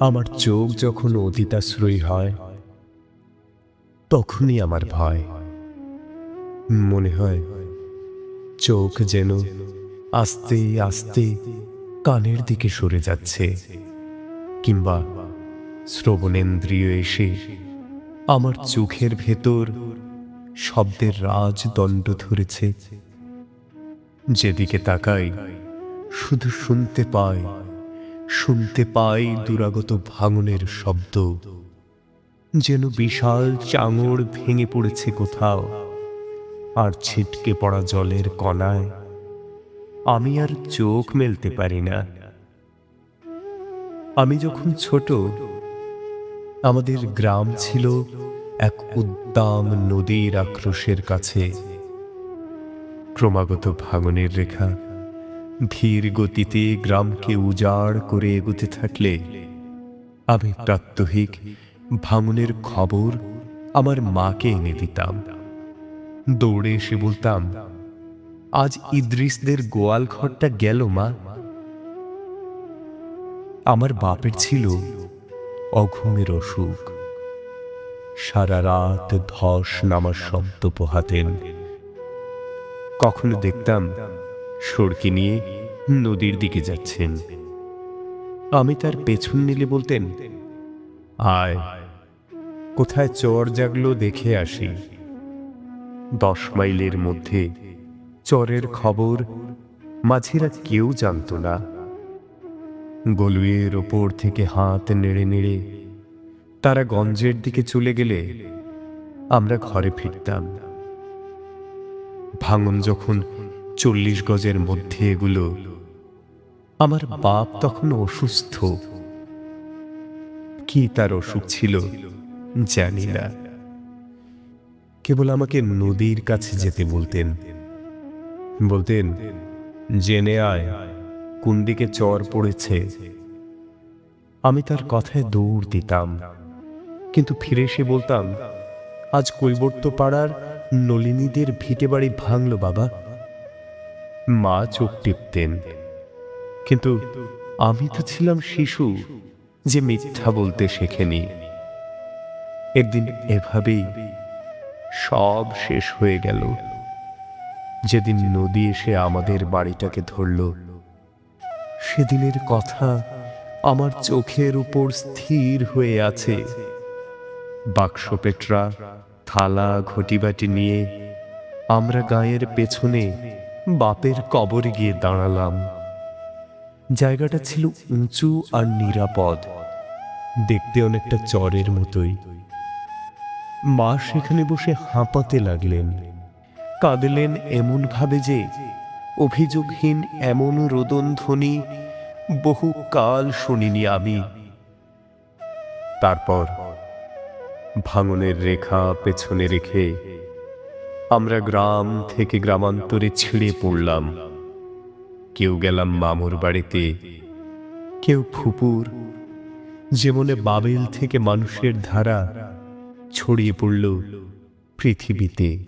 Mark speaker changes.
Speaker 1: আমার চোখ যখন অতীতাশ্রয়ী হয়, তখনই আমার ভয়। মনে হয় চোখ যেন আস্তে আস্তে কানের দিকে সরে যাচ্ছে, কিংবা শ্রবণেন্দ্রিয় এসে আমার চোখের ভেতর শব্দের রাজদণ্ড ধরেছে। যেদিকে তাকাই, শুধু শুনতে পাই শুনতে পাই দুরাগত ভাঙনের শব্দ। যেন বিশাল চাঙড় ভেঙে পড়েছে কোথাও, আর ছিটকে পড়া জলের কণায়। আমি আর চোখ মেলতে পারি না। আমি যখন ছোট, আমাদের গ্রাম ছিল এক উদ্দাম নদীর আক্রোশের কাছে। ক্রমাগত ভাঙনের রেখা ধীর গতিতে গ্রামকে উজাড় করে এগোতে থাকলে আমি প্রাত্যহিক ভাঙনের খবর আমার মাকে এনে দিতাম। দৌড়ে এসে বলতাম, আজ ইদ্রিসদের গোয়াল ঘরটা গেল মা। আমার বাপের ছিল অঘুমের অসুখ। সারা রাত ধস নামার শব্দ পোহাতেন। কখনো দেখতাম সড়কি নিয়ে নদীর দিকে যাচ্ছেন। আমি তার পেছন নিলে বলতেন আয়। কোথায় চর জাগলো দেখে আসি। দশ মাইলের মধ্যে চরের খবর মাঝিরা কেউ জানত না। গলুয়ের ওপর থেকে হাত নেড়ে নেড়ে তারা গঞ্জের দিকে চলে গেলে আমরা ঘরে ফিরতাম। ভাঙন যখন চল্লিশ গজের মধ্যে এগুলো। আমার বাপ তখন অসুস্থ। কি তার অসুখ ছিল, জানি না। কেবল আমাকে নদীর কাছে যেতে বলতেন। বলতেন, জেনে আয়, কোন দিকে চর পড়েছে? আমি তার কথায় দৌড় দিতাম। কিন্তু ফিরে এসে বলতাম, আজ কৈবর্ত পাড়ার নলিনীদের ভিটে বাড়ি ভাঙল বাবা। মা চোখ টিপতেন। কিন্তু আমি তো ছিলাম শিশু যে মিথ্যা বলতে শেখেনি। একদিন এভাবেই সব শেষ হয়ে গেল। যেদিন নদী এসে আমাদের বাড়িটাকে ধরল, সেদিনের কথা আমার চোখের উপর স্থির হয়ে আছে। বাক্স পেটরা থালা, ঘটিবাটি নিয়ে আমরা গায়ের পেছনে বাপের কবরে গিয়ে দাঁড়ালাম। জায়গাটা ছিল উঁচু আর নিরাপদ। দেখতে অনেকটা চরের মতোই। মা সেখানে বসে হাঁপাতে লাগলেন। কাঁদলেন এমন ভাবে যে অভিযোগহীন এমন রোদন ধ্বনি বহু কাল শুনিনি আমি। তারপর ভাঙনের রেখা পেছনে রেখে আমরা গ্রাম থেকে গ্রামান্তরে ছিঁড়ে পড়লাম। কেউ গেলাম মামুর বাড়িতে, কেউ ফুপুর। যেমনে বাবেল থেকে মানুষের ধারা ছড়িয়ে পড়ল পৃথিবীতে।